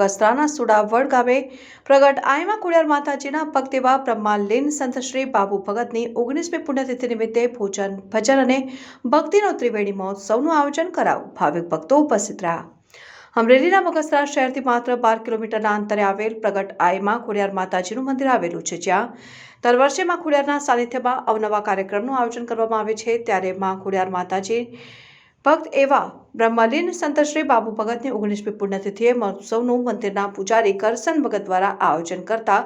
બગસરાના સુડાવડ ગામે પ્રગટ આયમા ખોડિયાર માતાજીના ભક્તિવા બ્રહ્માલીન સંત શ્રી બાબુ ભગતની ઓગણીસમી પુણ્યતિથિ નિમિત્તે ભોજન, ભજન અને ભક્તિનો ત્રિવેણી મહોત્સવનું આયોજન કરાવ ભાવિક ભક્તો ઉપસ્થિત રહ્યા. અમરેલીના બગસરા શહેરથી માત્ર બાર કિલોમીટરના અંતરે આવેલ પ્રગટ આયમાં ખોડિયાર માતાજીનું મંદિર આવેલું છે, જ્યાં દર વર્ષે માં ખોડિયારના સાનિધ્યમાં અવનવા કાર્યક્રમનું આયોજન કરવામાં આવે છે. ત્યારે માં ખોડિયાર માતાજી ભક્ત એવા બ્રહ્મલીન સંતશ્રી બાબુ ભગતની ઓગણીસમી પુણ્યતિથિએ મહોત્સવનું મંદિરના પૂજારી કરસન ભગત દ્વારા આયોજન કરતા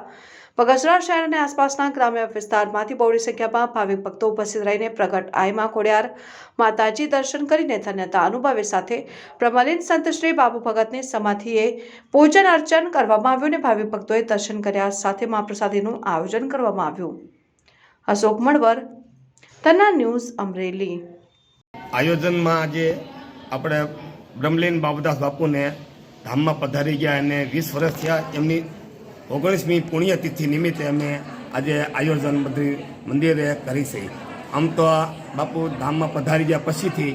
બગસરા શહેર અને આસપાસના ગ્રામ્ય વિસ્તારમાંથી બહોળી સંખ્યામાં ભાવિક ભક્તો ઉપસ્થિત રહીને પ્રગટ આયમાં ખોડિયાર માતાજી દર્શન કરીને ધન્યતા અનુભવે સાથે બ્રહ્મલીન સંતશ્રી બાબુ ભગતની સમાધિએ પૂજન અર્ચન કરવામાં આવ્યું અને ભાવિક ભક્તોએ દર્શન કર્યા સાથે મહાપ્રસાદીનું આયોજન કરવામાં આવ્યું. અશોક મણવર તના ન્યૂઝ અમરેલી. આયોજનમાં આજે આપણે બ્રહ્મલીન બાબુદાસ બાપુને ધામમાં પધારી ગયા અને વીસ વર્ષ થયા એમની ઓગણીસમી પુણ્યતિથિ નિમિત્તે અમે આજે આયોજન બધી મંદિરે કરી છે. આમ તો આ બાપુ ધામમાં પધારી ગયા પછીથી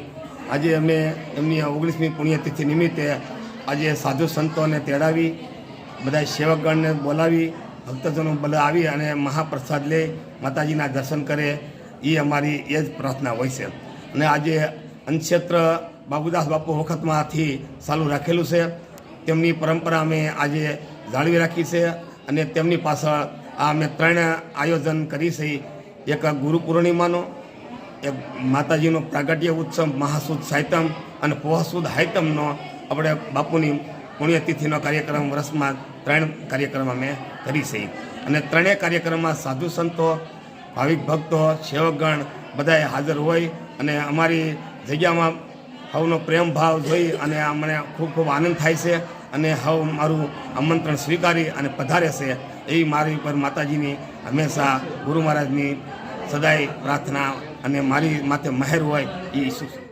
આજે અમે એમની ઓગણીસમી પુણ્યતિથિ નિમિત્તે આજે સાધુ સંતોને તેડાવી બધા સેવકગણને બોલાવી, ભક્તજનો બધા આવી અને મહાપ્રસાદ લે, માતાજીના દર્શન કરે એ અમારી એ જ પ્રાર્થના હોય છે. અને આજે અનક્ષેત્ર બાબુદાસ બાપુ વખતમાંથી ચાલુ રાખેલું છે. તેમની પરંપરા અમે આજે જાળવી રાખી છે અને તેમની પાછળ આ અમે ત્રણ આયોજન કરી છે. એક ગુરુ પૂર્ણિમાનો, એક માતાજીનો પ્રાગટ્ય ઉત્સવ, મહાસુદ સાયતમ અને પોહસુદ હાયતમનો આપણે બાપુની પુણ્યતિથિનો કાર્યક્રમ વર્ષમાં ત્રણ કાર્યક્રમ અમે કરી છે. અને ત્રણેય કાર્યક્રમમાં સાધુ સંતો, ભાવિક ભક્તો, સેવકગણ બધાએ હાજર હોય અને અમારી જગ્યામાં હવનો પ્રેમ ભાવ જોઈ અને મને ખૂબ ખૂબ આનંદ થાય છે અને હવ મારું આમંત્રણ સ્વીકારી અને પધારે છે. એવી મારી પર માતાજીની હંમેશા ગુરુ મહારાજની સદાય પ્રાર્થના અને મારી માથે મહેર હોય એ ઈચ્છું છું.